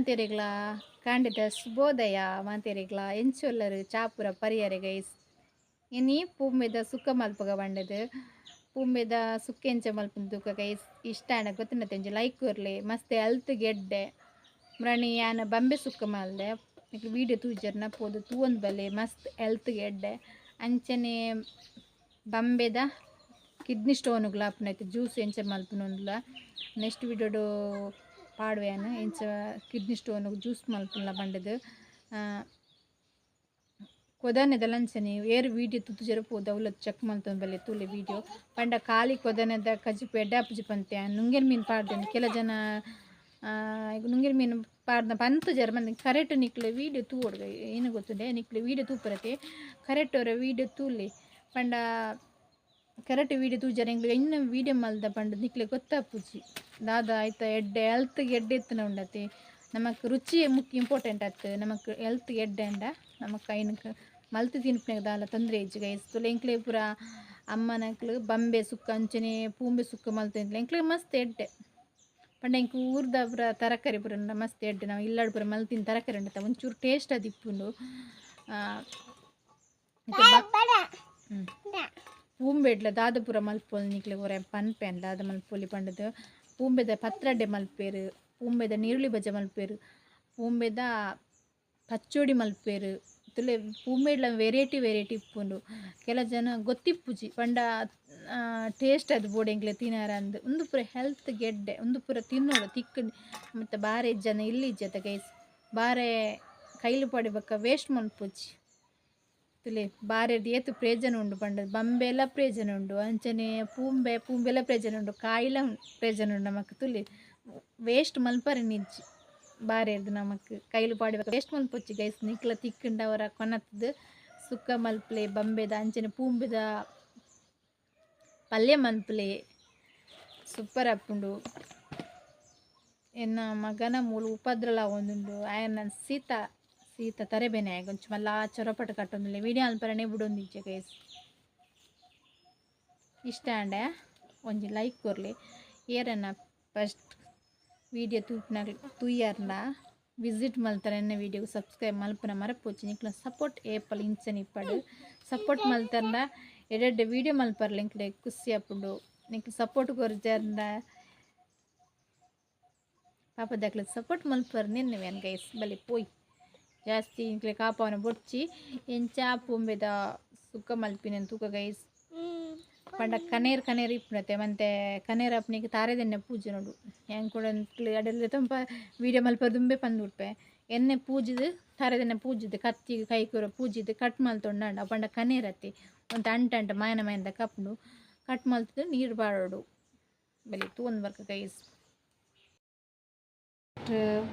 ಮಾತೇರಿಗ್ಲ ಕಾಂಡಿದ ಶುಭೋದಯ ಮಾತೇರಿಗ್ಲ ಎಂಚೊಲ್ಲರು ಚಾಪುರ ಪರಿಯರೆ ಗೈಸ್ ಇನಿ ಪೂಮೆದ ಸುಕ್ಕ ಮಲ್ಪಗ ಬಂಡದು ಪೂಮೆದ ಸುಕ್ಕೆಂಚ ಮಲ್ಪುನ ತೂಕ ಗೈಸ್ ಇಷ್ಟ ಆಂಡ ಗೊತ್ತಿನ ತೆಂಜಿ ಲೈಕ್ ಕೊರ್ಲಿ ಮಸ್ತ್ ಹೆಲ್ತ್ ಗೆಡ್ಡೆ. ಮೃಣಿ ಯಾನ ಬಂಬೆ ಸುಕ್ಕ ಮಲ್ದೆ. ವೀಡಿಯೋ ತೂಜರ್ನ ಪೋದು ತೂವೊಂದು ಬಲೆ ಮಸ್ತ್ ಹೆಲ್ತ್ ಗೆಡ್ಡೆ. ಅಂಚನೆ ಬಂಬೆದ ಕಿಡ್ನಿ ಸ್ಟೋನ್ ಆಪುನೈತೆ ಜ್ಯೂಸ್ ಎಂಚ ಮಲ್ಪುನೊಂದುಲ. ನೆಕ್ಸ್ಟ್ ವಿಡಿಯೋಡು ಪಾಡ್ವೆನ ಎಂಚ ಕಿಡ್ನಿ ಸ್ಟೋನ್, ಜ್ಯೂಸ್ ಮಲ್ಪುನ್ಲ പണ്ടത് ಕೊದನೆದ ಲಂಚನೆ, ಏರ್ ವೀಡಿಯೋ ತುತ್ತು ಜರ ಪೋದ ಉಲ್ಲ ಚೆಕ್ ಮಲ್ತೊಂದು ಬಲ್ಲೆ ತೂಲೆ ವೀಡಿಯೋ. ಪಂಡ ಖಾಲಿ ಕೊದನೆದ ಕಜಿಪು ಎಡ್ಡಾಪುಜಿ ಪಂತೆ ನುಂಗೆರ್ ಮೀನು ಪಾಡ್ದೆ ಕೆಲ ಜನ ಮೀನ್ ಮೀನು ಪಾಡ್ದ ಪಂತು ಜರ ಬಂದ ಕರೆಕ್ಟ್ ನಿಕ್ಲೆ ವೀಡಿಯೋ ತೂಡ್ಗ ಏನು ಗೊತ್ತಿದೆ ನಿಕ್ಲೆ ವೀಡಿಯೋ ತೂಪರತೆ. ಕರೆಕ್ಟ್ ಅವರ ವೀಡಿಯೋ ತೂಲಿ, ಪಂಡ ಕರೆಕ್ಟ್ ವೀಡಿಯೋ ತೂಜರ ಎಂಗ್ಲು ಇನ್ನು ವೀಡಿಯೋ ಮಲ್ದ ಪಂಡ ನಿಕ್ಲೆ ಗೊತ್ತಾಪುಜಿ ದಾದ ಆಯ್ತಾ ಎಡ್ಡೆ ಹೆಲ್ತ್ಗೆ ಎಡ್ಡೆ ಎತ್ತನ ಉಂಡತಿ. ನಮಕ್ ರುಚಿ ಮುಖ್ಯ ಇಂಪಾರ್ಟೆಂಟ್ ಆಯ್ತು. ನಮಕ್ ಹೆಲ್ತ್ ಎಡ್ಡೆ ಅಂಡ. ನಮಕ್ ಐನಕ್ ಮಲ್ತು ತಿನ್ಪಿನಾಗ ದಾಲ ತೊಂದರೆ ಇಜ್ಜಿ ಗೈಸ್ ತುಲೆ ಎಂಕ್ಲೆ ಪೂರ ಅಮ್ಮನಕ್ಲು ಬಂಬೆ ಸುಕ್ಕ ಅಂಚನೆ ಪೂಂಬೆ ಸುಕ್ಕ ಮಲ್ತು ಎಂಕ್ಲೆ ಮಸ್ತ್ ಎಡ್ಡೆ. ಪಂಡ ಎಂಕ್ ಊರ್ದ ಪುರ ತರಕಾರಿ ಪುರ ಮಸ್ತ್ ಎಡ್ಡೆ. ನಾವು ಇಲ್ಲಾಡ್ ಪುರ ಮಲ್ತಿನ ತರಕಾರಿ ಉಂಡತ. ಒಂಚೂರು ಟೇಸ್ಟ್ ಅದು ಇಪ್ಪುಂಡು. ಪೂಂಬೆಡ್ಲ ದಾದ ಪೂರ ಮಲ್ಪೊಲ್ ನಿಕ್ಲೆ ಪೂರ ಪನ್ಪೆ ಅಂಡ ದಾದ ಮಲ್ಪೊಲಿ ಪಂಡದು ಪೂಂಬೆದ ಪತ್ರಡ್ಡೆ ಮಲ್ಪುವೆರ್ ಪೂಂಬೆದ ನೀರುಳಿ ಬಜ ಮಲ್ಪುವೆರ್ ಪೂಂಬೆದ ಪಚ್ಚೋಡಿ ಮಲ್ಪೇರು ತುಲೆ ಪೂಂಬೆಡ್ಲ ವೆರೈಟಿ ವೆರೈಟಿ ಇಪ್ಪುಂಡು. ಕೆಲ ಜನ ಗೊತ್ತಿಪ್ಪುಜಿ, ಪಂಡ ಟೇಸ್ಟ್ ಅದು ಬೋಡೆಂಗ್ಲೆ ತಿನಾರ ಅಂದ್. ಒಂದು ಪೂರ ಹೆಲ್ತ್ ಗೆಡ್ಡೆ ಒಂದು ಪೂರ ತಿನ್ನೋಡು ತಿಕ್ಕ ಮತ್ತು ಬಾರೆ ಜನ ಇಲ್ಲಿ ಇಜ್ಜತ ಗೈಸ್. ಬಾರೆ ಕೈಲು ಪಡಿಬೇಕ ವೇಸ್ಟ್ ಮಲ್ಪುಜಿ ತುಲೆ ಬಾರೆಡ್ ಏತು ಪ್ರೇಜನ ಉಂಡು ಪಂಡ ಬಂಬೆಲ ಪ್ರೇಜನ ಉಂಡು ಅಂಚನೆ ಪೂಂಬೆ, ಪೂಂಬೆಲ ಪ್ರೇಜನ ಉಂಡು ಕಾಯಿಲ ಪ್ರೇಜನ ಉಂಡು ನಮಕ್ ತುಲೆ ವೇಸ್ಟ್ ಮಲ್ಪರೆ ನಿಜ್ಜಿ ಬಾರೆರ್ದು ನಮಕ್ ಕೈಲು ಪಾಡಿಬೇಕು ವೇಸ್ಟ್ ಮಲ್ಪೊಚ್ಚಿ ಗೈಸ್. ನಿಕ್ಲ ತಿಕ್ಕಂಡವರ ಕೊನತ್ತದು. ಸುಕ್ಕ ಮಲ್ಪಲೆ, ಬಂಬೆದ, ಅಂಚನೆ ಪೂಂಬೆದ ಪಲ್ಯ ಮಲ್ಪಲೆ. ಸೂಪರ್ ಅಪ್ಪುಂಡು ಎನ್ನ ಮಗನ ಮೂಲ ಉಪದ್ರಲ ಒಂದುಂಡು ಆಯನ ಸೀತ. ಸೀತ ತರೆಬೇನೆ ಆಗ ಒಂಚು ಮಲ್ಲ ಚೊರಪಟ ಕಟ್ಟೊಂದಿಲ್ಲ ವಿಡಿಯೋ ಅಲ್ಪರನೆ ಬಿಡೊಂದಿಜ್ಜೆ ಗೈಸ್ ಇಷ್ಟ ಅಂಡೆ ಒಂಜಿ ಲೈಕ್ ಕೊರ್ಲಿ ಏರನ್ನ ಫಸ್ಟ್ ವೀಡಿಯೋ ತೂಪಿನಾಗ ತೂಯರ್ನ ವಿಸಿಟ್ ಮಲ್ತಾರೆ ಎನ್ನ ವೀಡಿಯೋಗೆ ಸಬ್ಸ್ಕ್ರೈಬ್ ಮಲ್ಪನ ಮರಪೋಚಿ ನಿಕ್ಲ ಸಪೋರ್ಟ್ ಏಪಲ್ ಇಂಚನ್ ಇಪ್ಪಡು ಸಪೋರ್ಟ್ ಮಲ್ತಂಡ ಎಡೆಡ್ಡೆ ವೀಡಿಯೋ ಮಲ್ಪರ್ಲ ಇಂಕ್ಲೆ ಖುಷಿ ಅಪ್ಪುಂಡು ನಿಕ್ಲ ಸಪೋರ್ಟ್ ಕೊರ್ಜರ್ನ ಪಾಪ ದಕ್ಲ ಸಪೋರ್ಟ್ ಮಲ್ಪರ್ ನಿನ್ನೆವೇನ್ ಗೈಸ್ ಬಲಿ ಪೋಯ್ ಜಾಸ್ತಿ ಇಂಕ್ಲೆ ಕಾಪವನ್ನು ಬೊಡ್ಚಿ ಎಂಚ ಪೂಂಬೆದ ಸುಕ್ಕ ಮಲ್ಪಿನ ತೂಕ ಗೈಸ್. ಪಂಡ ಕನೇರ್ ಕನೇರ್ ಇಪ್ಪುನತೆ ಮತ್ತೆ ಕನೇರ್ ಅಪ್ಪನಿಗೆ ತಾರೆದೆನ್ನೆ ಪೂಜೆ ನೋಡು. ಹೆಂಗೆ ಕೂಡ ಅಡೆಲ್ಲ ತುಂಬ ವೀಡಿಯೋ ಮಲ್ಪ, ದುಂಬೆ ಪಂದು ಉಡ್ಪೆ ಎಣ್ಣೆ ಪೂಜಿದು ತಾರೆದೆನ್ನೆ ಪೂಜಿದ್ದು ಕತ್ತಿಗೆ ಕೈ ಕೂರ ಪೂಜಿದ್ದು ಕಟ್ ಮಲ್ತೊಂಡ ಪಂಡ ಕನೇರ್ ಅತ್ತಿ, ಒಂದು ಅಂಟ ಅಂಟ ಮಾಯನ ಮಾಯನದ ಕಪ್ಪು ಕಟ್ ಮಲ್ತದು ನೀರು ಬಾಡೋಡು ಬಲಿ ತೂಂದು ಬರ್ಕ ಗೈಸ್.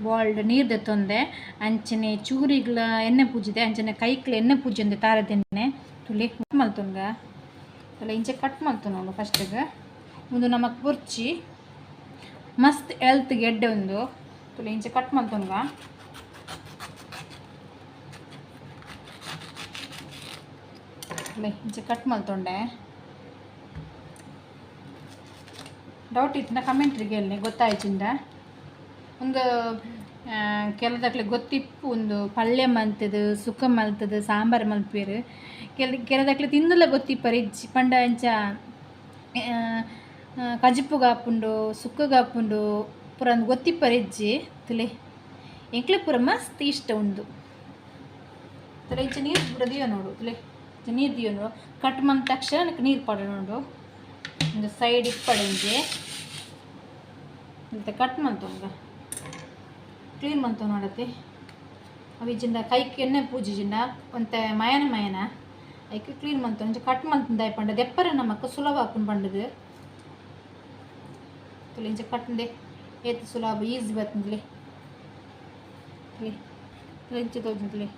ಬಾಲ್ಡ್ ನೀರು ತೊಂದೆ, ಅಂಚನೆ ಚೂರಿಗ್ಲ ಎಣ್ಣೆ ಪೂಜಿದೆ, ಅಂಚನೆ ಕೈಕ್ಲ ಎಣ್ಣೆ ಪೂಜೆ ಅಂದೆ ತಾರದೆಣ್ಣೆ ತುಳಿ ಮಲ್ತೊಂಗ ಅಲ್ಲ, ಇಂಚೆ ಕಟ್ ನೋಡು ಫಸ್ಟಿಗೆ ಒಂದು ನಮಕ್ ಕುರ್ಚಿ, ಮಸ್ತ್ ಎಲ್ತ್ ಗೆಡ್ಡೆ ಒಂದು. ತುಳಿ ಇಂಚೆ ಕಟ್ ಮಾಡ್ತೊಂಗ ಇಂಚೆ ಕಟ್ ಮಾಡ್ತೊಂಡೆ ಡೌಟ್ ಇತ್ತು ಕಮೆಂಟ್ರಿಗೆ ಹೇಳಿ ಗೊತ್ತಾಯ್ತಿಂದ ಒಂದು ಕೆಲದಕ್ಲೆ ಗೊತ್ತಿಪ್ಪು, ಒಂದು ಪಲ್ಯ ಮಲ್ತದು ಸುಕ್ಕ ಮಲ್ತದು ಸಾಂಬಾರು ಮಲ್ಪೇರು. ಕೆಲ ಕೆಲದಕ್ಲೆ ತಿಂದುಲ ಗೊತ್ತಿಪ್ಪರು ಇಜ್ಜಿ ಪಂಡ ಅಂಚ ಕಜಿಪ್ಪುಗಾಪುಂಡು ಸುಕ್ಕಗಾಪುಂಡು ಪೂರ ಒಂದು ಗೊತ್ತಿಪ್ಪರು ಇಜ್ಜಿ ತುಲೆ. ಎಂಕ್ಲೆ ಪೂರ ಮಸ್ತ್ ಇಷ್ಟ ಉಂಡು. ತುಲೆ ಇಂಚ ನೀರು ಬಿಡದಿಯೋ ದಿಯೋ ನೋಡು, ತುಲೆ. ನೀರು ದಿಯೋ ನೋಡು. ಕಟ್ ಮಂದ ತಕ್ಷಣ ನೀರು ಪಡ ನೋಡು. ಒಂದು ಸೈಡ್ ಇಪ್ಪಡೆ ಇಂಚೆ ಮತ್ತೆ ಕಟ್ ಮಂತಂಗ ಕ್ಲೀನ್ ಮಂತು ನೋಡತ್ತೆ ಅವು ಜಿಂದ ಕೈಗೆ ಎಣ್ಣೆ ಪೂಜೆ ಜಿಂದ ಒಂತೆ ಮಯನ ಮಯನ. ಐಕೆ ಕ್ಲೀನ್ ಮಂತು ಒಂಚ ಕಟ್ ಮಂತಂದ ಪಂಡ. ದೆಪ್ಪರ ನಮಕ್ ಸುಲಭ ಹಾಕೊಂಡು ಪಂಡದು ತುಳಿ ಇಂಚ ಕಟ್ಟಂದೆ ಏತ್ ಸುಲಭ, ಈಸಿ ಬರ್ತಂದ್ಲಿ ಇಂಚ ತೋಜಂತ್ಲಿ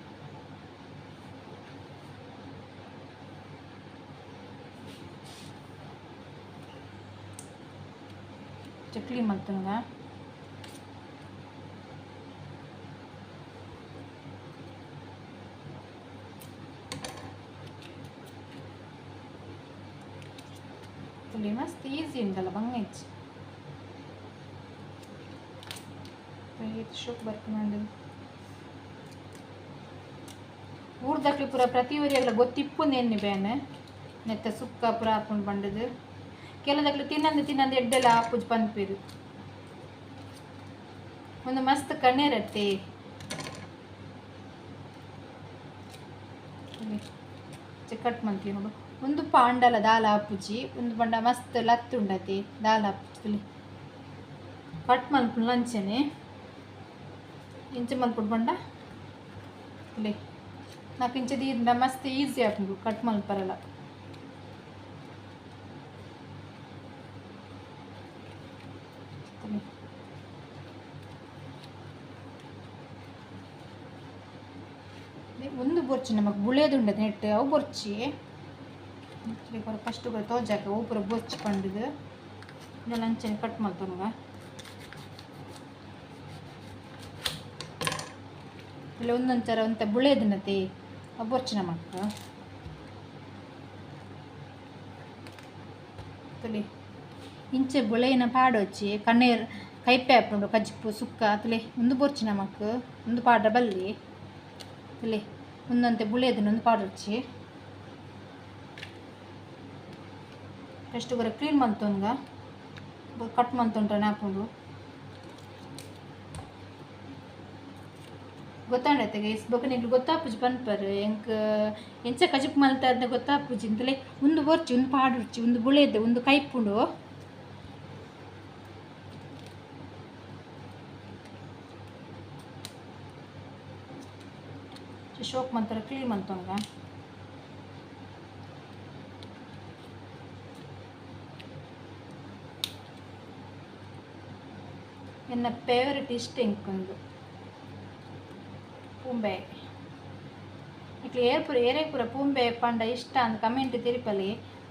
ಕ್ಲೀನ್ ಮಾಡ್ತಾನಗ ಉಂಟಲ್ಲ ಬಂಗ ಇಚ್ಚಿ ಶೋಕ್ ಬರ್ಕೊಂಡು ಊರ್ದಕ್ಲಿ ಪೂರ ಪ್ರತಿ ಊರಿಯಾಗಲ ಗೊತ್ತಿಪ್ಪು ನೆನ್ನೆ ಬೇನೆ ನೆತ್ತ ಸುಕ್ಕ ಪೂರ ಹಾಕೊಂಡು ಬಂಡದು ಕೆಲದಕ್ಲು ತಿನ್ನಂದು ತಿನ್ನಂದು ಎಡ್ಡೆಲ್ಲ ಹಾಪುಜ್ ಪನ್ಪೇರು ಒಂದು ಮಸ್ತ್ ಕಣ್ಣೇರತ್ತೆ ಕಟ್ ಮಂತಿ ನೋಡು. ಒಂದು ಪಾಂಡಲ ದಾಲ ಹಾಪುಜಿ ಒಂದು ಬಂಡ ಮಸ್ತ್ ಲತ್ತು ಉಂಡತಿ ದಾಲ ಹಾಪುಜಿ ಕಟ್ ಮಲ್ಪು ಲಂಚನೆ ಇಂಚೆ ಮಲ್ಪುಡು ಬಂಡ ಇಲ್ಲಿ నాకు ఇంచది మస్తు ఈజీ అవుతుంది కట్ మల్పరల ಒಂದು ಬೊರ್ಚಿ ನಮಗೆ ಬುಳೇದು ಉಂಡದು ನೆಟ್ ಅವು ಬೊರ್ಚಿ ಫಸ್ಟ್ ತೋಜಾಕ ಒಬ್ಬರು ಪಂಡದು ಇದೆಲ್ಲ ಅಂಚನೆ ಕಟ್ ಮಾಡ್ತಾನಗ ಇಲ್ಲ ಒಂದೊಂಥರ ಒಂಥ ಬುಳೇದಿನತೆ ಬೊರ್ಚಿನ ಮಕ್ಕ ತಲೆ ಇಂಚೆ ಬುಳೆನ ಪಾಡೊಚ್ಚಿ, ಕಣ್ಣೀರು ಕೈಪೆ ಹಾಕೊಂಡು ಕಜ್ಪು, ಸುಕ್ಕ, ತುಲೆ, ಒಂದು ಬೊರ್ಚಿನ ಮಕ್ಕ ಒಂದು ಪಾಡ್ರ ಬಲ್ಲಿ. ತುಲೆ ಒಂದಂತೆ ಬುಳೆದಿನ ಒಂದು ಪಾಡೊಚ್ಚಿ. ಫಸ್ಟ್ ಬರ ಕ್ಲೀನ್ ಮಂತೊಂದ ಕಟ್ ಮಂತೊಂಡ್ರೆ ಹಾಕೊಂಡು ಗೊತ್ತಾಂಡತ್ತೆ ಗೈಸ್ ಬೊಕ ಗೊತ್ತಾಪುಜಿ ಪನ್ಪರ್ ಎಂಕ್ ಎಂಚ ಕಜಿಪ್ ಮಲ್ತ ಅಂತ ಗೊತ್ತಾಪುಜಿ ಅಂತಲೇ ಒಂದು ಬರ್ಚಿ ಒಂದು ಪಾಡುರ್ಚಿ ಒಂದು ಗುಳೆದ್ದೆ ಒಂದು ಕೈಪುಂಡು ಶೋಕ್ ಮಂತರ, ಕ್ಲೀನ್ ಮಂತಂಗ ಎನ್ನ ಫೇವ್ರೆಟ್ ಇಷ್ಟ ಎಂಕೊಂದು ಪೂಂಬೆ. ಇಟ್ಲಿ ಏರ್ಪುರ ಏರೇಪುರ ಪೂಂಬೆ ಪಂಡ ಇಷ್ಟ ಅಂತ ಕಮೆಂಟ್ ತಿರುಪಲಿ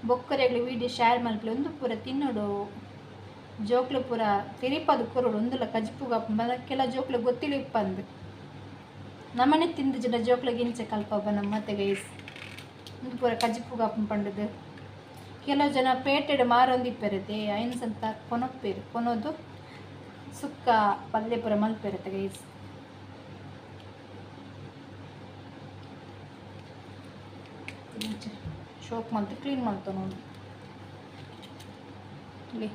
ಬೊಕ್ಕರೆಗ್ಲಿ ವೀಡಿಯೋ ಶೇರ್ ಮಲ್ಪಲಿ ಒಂದು ಪೂರ ತಿನ್ನೋಡು. ಜೋಕ್ಲು ಪೂರ ತಿರುಪದು ಕುರುಡು ಒಂದಲ್ಲ ಕಜ್ಪುಗ ಕೆಲ ಜೋಕ್ಲು ಗೊತ್ತಿಲ್ಲ ಇಪ್ಪಂದು ನಮ್ಮನೆ ತಿಂದ ಜನ ಜೋಕ್ಲಿಗೆ ಇಂಚೆ ಕಲ್ಪಬ್ಬ ನಮ್ಮ ಮತ್ತೆ ಗೈಸ್ ಒಂದು ಪೂರ ಕಜ್ಪುಗ ಪಂಡದು. ಕೆಲವು ಜನ ಪೇಟೆಡ್ ಮಾರೊಂದಿಪ್ಪಿರುತ್ತೆ, ಐನ್ಸ್ ಅಂತ ಕೊನೊಪ್ಪಿರು, ಕೊನೋದು ಸುಕ್ಕ ಪಲ್ಯ ಪೂರ ಮಲ್ಪಿರುತ್ತೆ ಗೈಸ್ ಶೋಕ್ ಮಾಡ್ತು ಕ್ಲೀನ್ ಮಾಡ್ತಾವ ನೋಡಿ. ಇಲ್ಲಿ.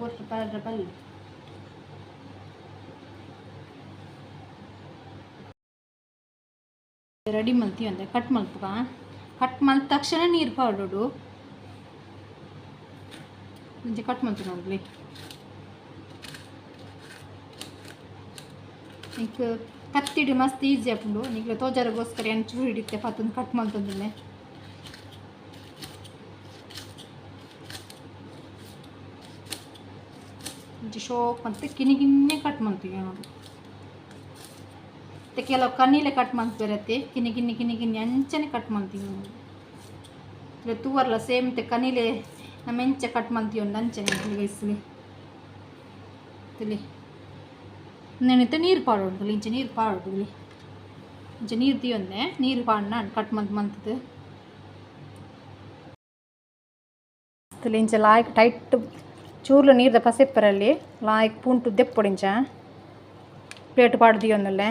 ಬುಳೆದಿನ para ಬಲ್ಲಿ ರೆಡಿ ಮಲ್ತೀವಿ ಅಂದರೆ ಕಟ್ ಮಲ್ಪುಗ? ಕಟ್ ಮಲ್ತ ತಕ್ಷಣ ನೀರು ಪಾಡೋಡು ಮುಂಚೆ ಕಟ್ ಮಲ್ತು ನೋಡ್ಲಿ ಈಗ ಕತ್ತಿಡಿ ಮಸ್ತ್ ಈಸಿ ಆಪುಂಡು. ಈಗ ತೋಜಾರಗೋಸ್ಕರ ಏನು ಚೂರು ಹಿಡಿತೆ ಪತ್ತೊಂದು ಕಟ್ ಮಾಡ್ತಂದ್ರೆ ಶೋಕ್ ಮತ್ತೆ ಕಿನಿ ಕಿನ್ನೆ ಕಟ್ ಮಾಡ್ತೀವಿ ನೋಡಿ ಮತ್ತು ಕೆಲವು ಕಣ್ಣಿಲೆ ಕಟ್ ಮಾಡ್ತ ಬರುತ್ತೆ ಕಿನಿ ಕಿನ್ನಿ ಕಿನಿ ಕಿನ್ನಿ ಅಂಚನೆ ಕಟ್ ಮಾಡ್ತೀವಿ ನಾವು ಇಲ್ಲ ತೂವರ್ಲ ಸೇಮ್ ತೆ ಕನಿಲೆ ನಮ್ಮ ಎಂಚ ಕಟ್ ಮಾಡ್ತೀವಿ ಒಂದು ಅಂಚನೆ ಗೈಸ್ಲಿ ತಿಳಿ ನೆನಿತ ನೀರು ಪಾಡೋದು ಇಂಚೆ ನೀರು ಪಾಡೋದು ಇಲ್ಲಿ ಇಂಚೆ ನೀರು ತೀಯೊಂದೆ ನೀರು ಪಾಡನ ಕಟ್ ಮಂತ್ ಮಂತದ್ದು ಇಂಚೆ ಲಾಯ್ಕ್ ಟೈಟ್ ಚೂರ್ಲು ನೀರ್ದ ಪಸೆಪ್ಪರಲ್ಲಿ ಲಾಯ್ಕ್ ಪೂಂಟು ದೆಪ್ಪೊಡಿಂಚ ಪ್ಲೇಟ್ ಪಾಡ್ದಿಯೊಂದಲ್ಲೇ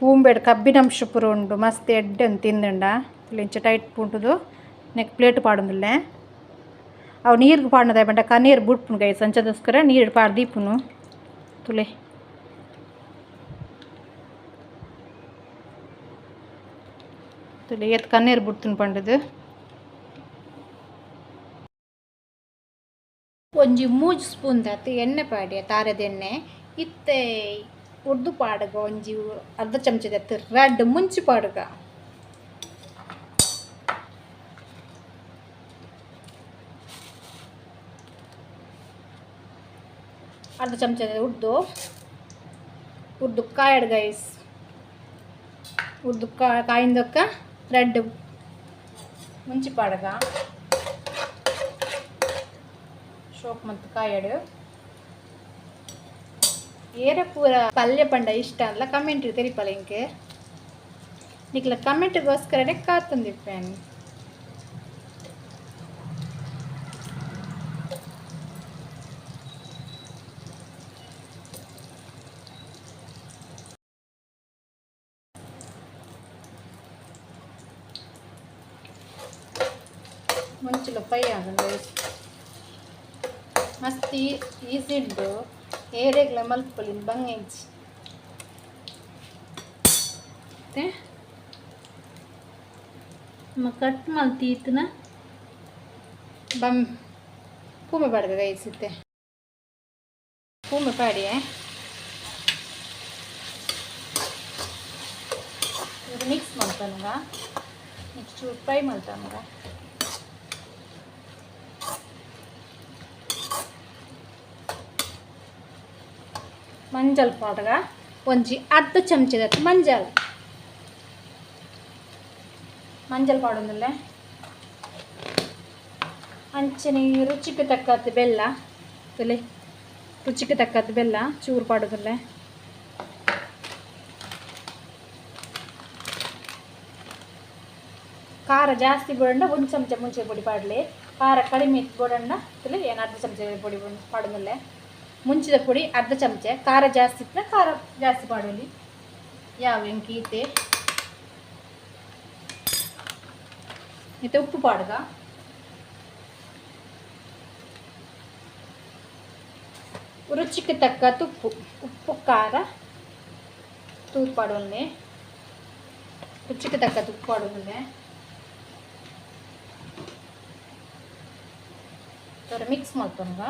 ಪೂಂಬೆಡ್ ಕಬ್ಬಿನಂಶ ಪೂರ ಉಂಡು ಮಸ್ತ್ ಎಡ್ಡೆ ಒಂದು ತಿಂದಂಡ ಇಂಚ ಟೈಟ್ ಪುಂಟುದು ನೆಕ್ ಪ್ಲೇಟ್ ಪಾಡೊಂದುಲ್ಲೆ ಅವು ನೀರ್ಗ್ ಪಾಡ್ನದ ಬಂಡ ಕಣ್ಣೀರು ಬುಡ್ಪುನು ಗೈ ಸಂಚದೋಸ್ಕರ ನೀರು ಪಾಡ್ ದೀಪುನು ತುಲೆ ತುಲೆ ಎತ್ ಕಣ್ಣೀರು ಬುಡ್ತುನು ಪಂಡದು ಒಂಜಿ ಮೂಜಿ ಸ್ಪೂನ್ ದಾತು ಎಣ್ಣೆ ಪಾಡಿ ತಾರದ ಎಣ್ಣೆ ಇತ್ತೆ ಉರ್ದು ಪಾಡುಗ ಒಂಜಿ ಅರ್ಧ ಚಮಚದತ್ತು ರೆಡ್ ಮುಂಚಿ ಪಾಡುಗ ಅರ್ಧ ಚಮಚದ ಉರ್ದು ಉರ್ದು ಕಾಯಡ್ ಗೈಸ್ ಉರ್ದು ಕಾ ಕಾಯಿಂದಕ್ಕ ರೆಡ್ ಮುಂಚಿ ಪಾಡುಗ ಸೋಪ್ ಮತ್ತು ಕಾಯಡು ಏರ ಪೂರ ಪಲ್ಯ ಪಂಡ ಇಷ್ಟ ಅಲ್ಲ ಕಮೆಂಟ್ ತೆರಿಪಲ್ಲ ಇಂಕೆ ನಿಕ್ಲ ಕಮೆಂಟ್ಗೋಸ್ಕರನೇ ಕಾತಂದಿಪ್ಪೇನು ಮಸ್ತ್ ಈಸಿ ಉಂಟು ಏರೆಗ್ಲ ಮಲ್ಪೊಲಿನ ಬಂಗೇಜ್ ಮತ್ತೆ? ಕಟ್ ಕಟ್ ಇತ್ತನ? ಬಂ ಪೂಮೆ ಪಾಡ್ಗ ಗೈಸುತ್ತೆ. ಪೂಮೆ ಪಾಡಿಯೇ. ಮಿಕ್ಸ್ ಮಾಡ್ತಾನ ನೆಕ್ಸ್ಟ್ ಫ್ರೈ ಮಾಡ್ತಾನಗ? ಮಂಜಲ್ ಪೌಡ್ರ ಒಂಜಿ ಅರ್ಧ ಚಮಚದ ಮಂಜಲ್. ಮಂಜಲ್ ಪಾಡೊಂದಲ್ಲೇ ಅಂಚನೆ ರುಚಿಗೆ ತಕ್ಕದ್ದು ಬೆಲ್ಲ. ತುಲೆ ರುಚಿಗೆ ತಕ್ಕದ್ದು ಬೆಲ್ಲ ಚೂರು ಪಾಡೋದಲ್ಲೇ ಖಾರ ಜಾಸ್ತಿ ಬೋಡಂಡ ಒಂದು ಚಮಚ ಮುಂಚೆ ಪುಡಿ ಪಾಡಲಿ. ಖಾರ ಕಡಿಮೆ ಬೋಡಂಡ ತುಲೆ ಏನು ಅರ್ಧ ಚಮಚ ಪುಡಿ ಪಾಡೋದಲ್ಲೇ ಮುಂಚಿದ ಪುಡಿ ಅರ್ಧ ಚಮಚ, ಖಾರ ಜಾಸ್ತಿ ಇಟ್ಟರೆ ಖಾರ ಜಾಸ್ತಿ ಪಾಡೋಲಿ ಯಾವ ಈತೆ ಮತ್ತೆ ಉಪ್ಪು ಪಾಡ್ಗ. ರುಚಿಗೆ ತಕ್ಕ ತುಪ್ಪು, ಉಪ್ಪು, ಖಾರ ತೂತು ಪಾಡೋಲ್ಲೆ ರುಚಿಗೆ ತಕ್ಕ ತುಪ್ಪು ಪಾಡೋಲ್ಲೆ ಥರ ಮಿಕ್ಸ್ ಮಾಡ್ಕೊಂಡ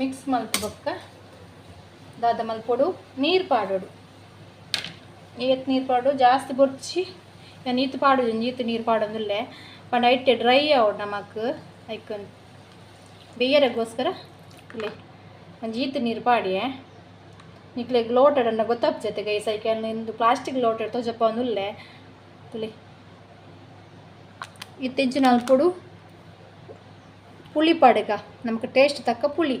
ಮಿಕ್ಸ್ ಮಲ್ಕೊಬೇಕ ದಾದ ಮಲ್ಪೊಡು ನೀರು ಪಾಡೋಡು. ಏತ್ ನೀರು ಪಾಡು, ಜಾಸ್ತಿ ಬೊರ್ಚಿ. ನಾನು ಈತು ಪಾಡು ಈತು ನೀರು ಪಾಡೋದಿಲ್ಲೇ. ಪಂಡ ಇಟ್ಟೆ ಡ್ರೈ ಆವಡು ನಮಕ್. ಐಕನ್ ಬೇಯರಗೋಸ್ಕರ ಇಲ್ಲಿ ಒಂಜಿ ಈತು ನೀರು ಪಾಡಿಯೇ. ನಿಕ್ಲೆ ಲೋಟಡನ್ನ ಗೊತ್ತಾಗ್ತೈತೆ ಗೈ ಸೈಕಲ್ ಇಂದು ಪ್ಲಾಸ್ಟಿಕ್ ಲೋಟಡ್ ತೋಜಪ್ಪ ಒಂದುಲ್ಲೆ ತುಲಿ ಇತ್ತೆಂಚು ನಲ್ಪೊಡು ಪುಳಿ ಪಾಡಗ ನಮಗೆ ಟೇಸ್ಟ್ ತಕ್ಕ ಪುಳಿ.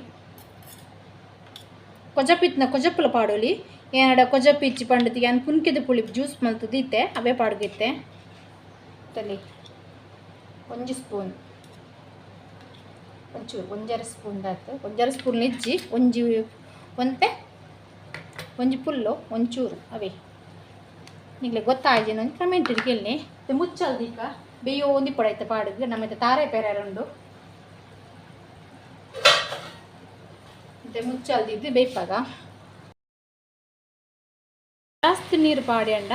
ಕೊಜಪಿತ್ನ ಕೊಜಪ್ಪಲ ಪಾಡೋಲಿ. ಏನಾಡ ಕೊಜಪಿಚ್ಚಿ ಪಂಡತಿ ಅನ್ ಪುನ್ಕಿದ ಪುಳಿ ಜ್ಯೂಸ್ ಮಲ್ತದಿತ್ತೆ ಅವೇ ಪಾಡ್ಗಿತ್ತೆ. ತಲೆ. ಒಂಜಿ ಸ್ಪೂನ್. ಒಂಚೂರು ಒಂಜರ ಸ್ಪೂನ್ ದಾತು. ಒಂಜರ ಸ್ಪೂನ್ ಇಜ್ಜಿ ಒಂಜಿ ಒಂತೆ ಒಂಜಿ ಪುಲ್ಲು ಒಂಚೂರು ಅವೇ. ನಿಗ್ಲೆ ಗೊತ್ತಾಯ್ತು ಒಂದು ಕಮೆಂಟ್ ಮುಚ್ಚಲ್ ಮುಚ್ಚಲ್ದೀಕ ಬೇಯೋ ಒಂದಿ ಪಡೈತೆ ಪಾಡಿದ್ರೆ ನಮ್ಮ ತಾರೆ ಪೇರೆ ಉಂಡು ಮತ್ತೆ ಮುಚ್ಚಲ್ದಿದ್ದು ಬೇಯ್ಪಾಗ ಜಾಸ್ತಿ ನೀರು ಪಾಡ್ಯಂಡ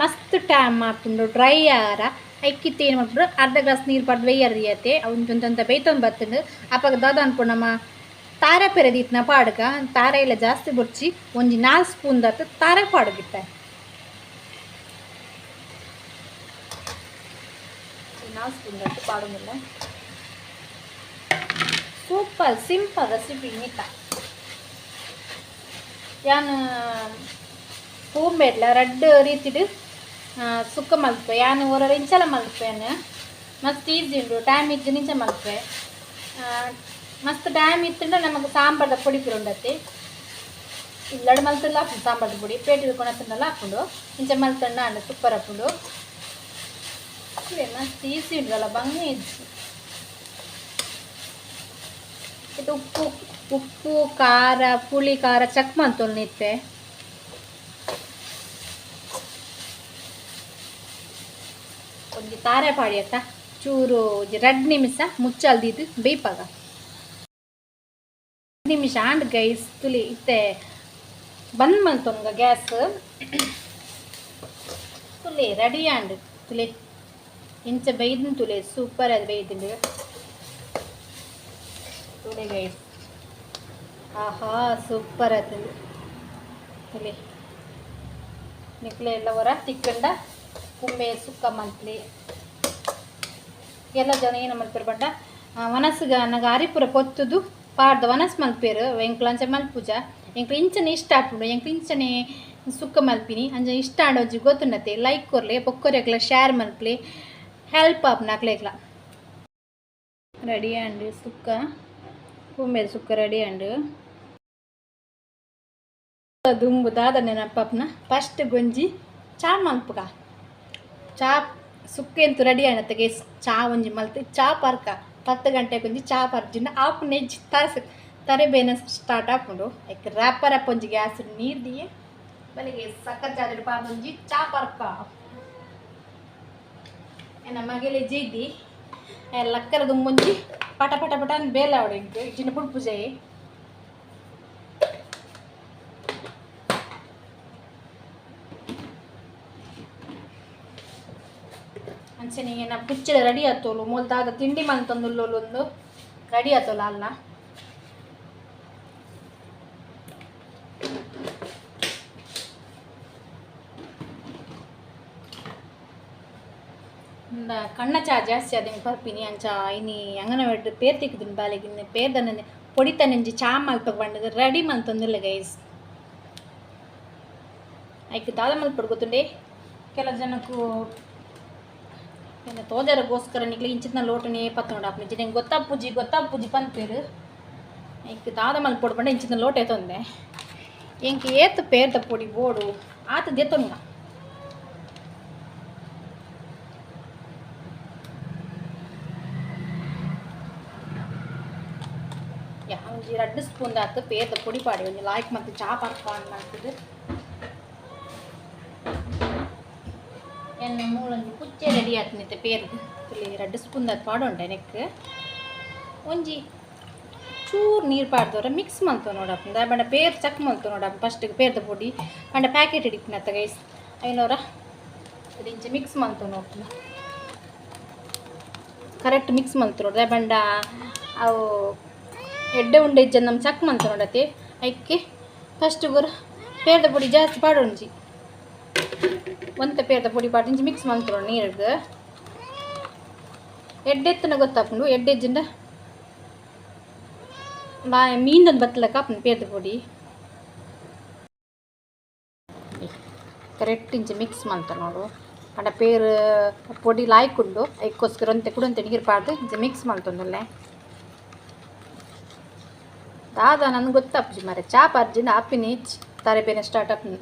ಮಸ್ತ್ ಟೈಮ್ ಮಾಡ್ಕೊಂಡು ಡ್ರೈ ಆರ ಐಕ್ಕಿತ್ತು ಏನು ಮಾಡ್ಬಿಡು ಅರ್ಧ ಗ್ಲಾಸ್ ನೀರು ಪಾಡ್ದು ಬೇಯರಿಯತೆ ಒಂಚೊಂತ ಬೇಯ್ತೊಂದು ಬರ್ತಂಡು. ಅಪ್ಪಾಗ ದಾದ ಅನ್ಕೊಂಡು ನಮ್ಮ ತಾರೆ ಪೆರೆದಿತ್ನ ಪಾಡ್ಗ ತಾರೆ ಎಲ್ಲ ಜಾಸ್ತಿ ಬೊರ್ಚಿ ಒಂಜಿ ನಾಲ್ಕು ಸ್ಪೂನ್ ದಾತು ತಾರೆ ಪಾಡ್ಗಿತ್ತ ನಾಲ್ಕು ಸ್ಪೂನ್ ದಾತು ಪಾಡೋದಿಲ್ಲ. ಸೂಪರ್, ಸಿಂಪಲ್ ರೆಸಿಪಿ ನೀತ. ಯಾನು ಪೂಂಬೆಡ್ಲ ರಡ್ಡ್ ರೀತಿಡ್ ಸುಕ್ಕ ಮಲ್ಪೆ ಯಾನು ഓരോ ಇಂಚಲ മലപ്പേന് ಮಸ್ತ್ ഈസി ಉಂಡು ಟೈಮ್ ಇಜ್ಜು ನಿಂಚ ಮಲ್ಪೆ ಮಸ್ತ್ ಟೈಮ್ ഇത്തിണ്ട് ನಮಗೆ ಸಾಂಬಾರ್ದ പൊടി ಪುರ ಉಂಡತ್ತೆ. ಇಲ್ಲಡ್ ಮಲ್ತಲ್ಲ ಹಾಕೊಂಡು ಪುಡಿ ಪೊಡಿ. ಪೇಟ ಹಿಡ್ಕೊಂಡು ಹಾಕೊಂಡು ಇಂಚ ಮಲ್ತಂಡ ಅಂಡ ಸೂಪರ್ ಹಾಕೊಂಡು ಮಸ್ತ್ ಈಸಿ ಉಂಡಲ್ಲ ಬಂಗಿ ಇದ್ದು ಇದು ಉಪ್ಪು, ಖಾರ, ಪುಳಿ, ಖಾರ ಚಕ್ ಮಂತೊಲ್ ನಿತ್ತೆ ಒಂಜಿ ತಾರೆ ಪಾಡಿ ಅತ್ತ ಚೂರು ರಡ್ ನಿಮಿಷ ಮುಚ್ಚಲ್ದಿದ್ದು ಬೇಯ್ಪಾಗ. ನಿಮಿಷ ಆಂಡ್ ಗೈಸ್ ತುಲಿ ಇತ್ತೆ. ಬಂದ್ ಮಂತೊಂಗ ಗ್ಯಾಸ್. ತುಲಿ ರೆಡಿ ಆಂಡ್ ತುಲಿ. ಇಂಚ ಬೈದಿನ ತುಲಿ ಸೂಪರ್ ಅದು ಬೈದಿಂಡು ತುಲಿ ಗೈಸ್ ಆಹಾ ಸೂಪರ್ ಆಯ್ತದೆ ಇಲ್ಲಿ ನಿಕ್ಲೆ ಎಲ್ಲ ಹೊರ ತಿಕ್ಕಂಡ ಕುಂಬೆ ಸುಕ್ಕ, ಮಂತ್ಲಿ. ಎಲ್ಲ ಜನ ಏನು ಮಲ್ಪೇರು ಬಂಡ ವನಸ್ಗ ನಗ ಆರಿಪುರ ಪೊತ್ತುದು ಪಾಡ್ದ ವನಸ್ ಮಲ್ಪೇರು ಎಂಕ್ಲಂಚ ಮಲ್ಪುಜ. ಎಂಕ್ಲು ಇಂಚನೆ ಇಷ್ಟ ಆಪುಂಡು ಎಂಕ್ಲು ಇಂಚನೆ ಸುಕ್ಕ ಮಲ್ಪಿನಿ. ಅಂಜ ಇಷ್ಟ ಆಡೋಜಿ ಗೊತ್ತುನ್ನತೆ ಲೈಕ್ ಕೊರ್ಲೆ ಪೊಕ್ಕೊರೆಕ್ಲ ಶೇರ್ ಮಲ್ಪ್ಲಿ. ಹೆಲ್ಪ್ ಆಪ್ ನಾಕ್ಲೆಗ್ಲ ರೆಡಿ ಅಂಡ್ರಿ ಸುಕ್ಕ. ಕುಂಬೆ ಸುಕ್ಕ ರೆಡಿ ಅಂಡ್ ದುಂಬು ದಾದ ನೆನಪಪ್ಪನ ಫಸ್ಟ್ ಗೊಂಜಿ ಚಾ ಮಲ್ಪಗ. ಚಾ ಸುಕ್ಕೇಂತು ರೆಡಿ ಆಯ್ನತ್ತಗೆ ಚಾ ಒಂಜಿ ಮಲ್ತಿ. ಚಾ ಪರ್ಕ ಪತ್ತು ಗಂಟೆ ಗೊಂಜಿ ಚಾ ಪರ್ಜಿನ ನೆಜ್ಜಿ ತರಸ ತರೆ ಬೇನ ಸ್ಟಾರ್ಟ್ ಆಪುಂಡು ಐಕ್ ರ್ಯಾಪರ್ ಅಪ್ಪ ಒಂಜಿ ಗ್ಯಾಸ್ ನೀರು ದಿಯೆ ಬಲಿಗೆ ಸಕ್ಕರೆ ಚಾರ್ಜ್ ಒಂಜಿ ಚಾ ಪರ್ಕ. ಎನ ಮಗೆಲೆ ಜೀದಿ ಲಕ್ಕರ ದುಂಬೊಂಜಿ ಪಟ ಪಟ ಪಟ ಬೇಲ ಅವಡೆ ಇಜ್ಜಿನ ಪುಡ್ ಪೂಜೆ ಅಂಚನೆ ನಾ ಪುಚ್ಚದ ರೆಡಿ ಆತೋಲು ಮೊಲ್ದಾದ ತಿಂಡಿ ಮಲ್ತಂದುಲ್ಲೋಲು ಒಂದು ರೆಡಿ ಆತೋಲ ಅಲ್ಲ ಇಂದ ಕಣ್ಣ ಚಾ ಜಾಸ್ತಿ ಅದೇ ಪರ್ಪಿನಿ ಅಂಚ ಇನಿ ಅಂಗನ ಬೆಡ್ ಪೇರ್ ತಿಕ್ಕುದಿನ ಬಾಲೆಗಿನ ಪೇರ್ದನ పొడిత నుంచి చా మల్ప పండుగ రెడీ మల్తుందిలే గైస్ ಐಕ್ ದಾದ ಮಲ್ಪ ಪಡ್ಕೊತುಂಡೆ ಕೆಲ ಜನಕ್ಕೂ ಏನು ತೋಜರಗೋಸ್ಕರ ನಿಕ್ಲಿ ಇಂಚಿನ ಲೋಟನೆ ಪತ್ತೊಂಡು ಆಪ್ ನಿಜ. ನಂಗೆ ಗೊತ್ತಾ ಪೂಜಿ ಗೊತ್ತಾ ಪೂಜಿ ಪಂಪೇರು ಐಕ್ ದಾದ ಮಲ್ಪ ಪಡ್ಕೊಂಡೆ ಇಂಚಿನ ಲೋಟ ಎತ್ತೊಂದೆ ಎಂಕ್ ಏತ್ ಪೇರ್ದ ಪೊಡಿ ಬೋಡು ಆತ ದೆತ್ತೊಂಗ ಯಾ ಒಂಜಿ ರಡ್ಡು ಸ್ಪೂನ್ ಆತು ಪೇರ್ದ ಪೊಡಿ ಪಾಡಿ, ಒಂಜಿ ಲಾಯ್ಕ್ ಮತ್ತು ಚಾ ಮೂಲೊಂಜಿ ಕುಚ್ಚೆ ರೆಡಿ ಆತ್ನಿತ್ತೆ ಪೇರ್ದು ಇಲ್ಲಿ ರಡ್ಡು ಸ್ಪೂನ್ ಅದು ಪಾಡೊಂಡೆ ನೆಕ್ ಒಂಜಿ ಚೂರು ನೀರು ಪಾಡ್ದವ್ರೆ ಮಿಕ್ಸ್ ಮಲ್ತು ನೋಡಪ್ಪ. ಬಂಡ ಪೇರ್ ಚಕ್ ಮಲ್ತು ನೋಡಪ್ಪ. ಫಸ್ಟಿಗೆ ಪೇರ್ದ ಪೊಡಿ. ಬಂಡ ಪ್ಯಾಕೆಟ್ ಹಿಡಿಪಿನತ್ತ ಗೈಸ್ ಐನೂರ ಇಂಚೆ ಮಿಕ್ಸ್ ಮಲ್ತು ನೋಡ್ತೀನಿ. ಕರೆಕ್ಟ್ ಮಿಕ್ಸ್ ಮಲ್ತು ನೋಡ್ದೆ ಬಂಡ ಅವು ಎಡ್ಡೆ ಉಂಡೆ ಇಜ್ಜ ನಮ್ಮ ಚಕ್ ಮಂತ ನೋಡತ್ತೆ. ಐಕ್ಕೆ ಫಸ್ಟ್ ಗುರು ಪೇರ್ದ ಪುಡಿ ಜಾಸ್ತಿ ಪಾಡೊಂಜಿ ಒಂತ ಪೇರ್ದ ಪುಡಿ ಪಾಡಿಂಜಿ ಮಿಕ್ಸ್ ಮಂತ್ರ ನೀರಿಗೆ ಎಡ್ಡೆತ್ತನ ಗೊತ್ತಾಕೊಂಡು ಎಡ್ಡೆಜ್ಜಿಂದ ಬಾ, ಮೀನದ ಬತ್ತಲಕ್ಕ ಅಪ್ಪನ ಪೇದ ಪುಡಿ. ಕರೆಕ್ಟ್ ಇಂಚ ಮಿಕ್ಸ್ ಮಾಡ್ತಾರೆ ನೋಡು. ಅಂಡ ಪೇರು ಪೊಡಿ ಲಾಯ್ಕೊಂಡು ಐಕ್ಕೋಸ್ಕರ ಒಂತೆ ಕುಡಂತೆ ನೀರು ಪಾಡ್ದು ಇಂಚ ಮಿಕ್ಸ್ ಮಾಡ್ತಂದಲ್ಲೇ ದಾದ ನನಗೆ ಗೊತ್ತಪ್ಪಜಿ ಮರೆ, ಚಾ ಪಾರ್ಜಿಂದ ಆಪಿನಿ ತಾರೆ ಬೇನೆ ಸ್ಟಾರ್ಟ್ ಆಪಿನಿ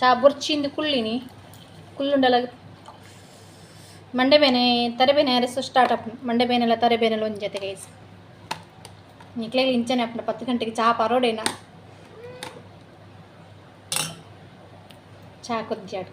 ಚಾ ಬೊರ್ಚಿಂದು ಕುಳ್ಳಿನಿ. ಕುಳ್ಳುಂಡಲ ಮಂಡೆ ಬೇನೆ ತರೆ ಬೇನೆ ಅರಸು ಸ್ಟಾರ್ಟ್ ಆಪುನಿ ಮಂಡೆ ಬೇನೆಲ್ಲ ತರೆ ಬೇನೆಲ್ಲ ಒಂದು ಜೊತೆ ಗೈಸ್ ನಿಕ್ಲೆಗೆ ಇಂಚನೆ ಆಪುನ ಪತ್ತು ಗಂಟೆಗೆ ಚಾ ಪರೋಡೇನ ಚಾ ಕೊಜ್ಜಾಡು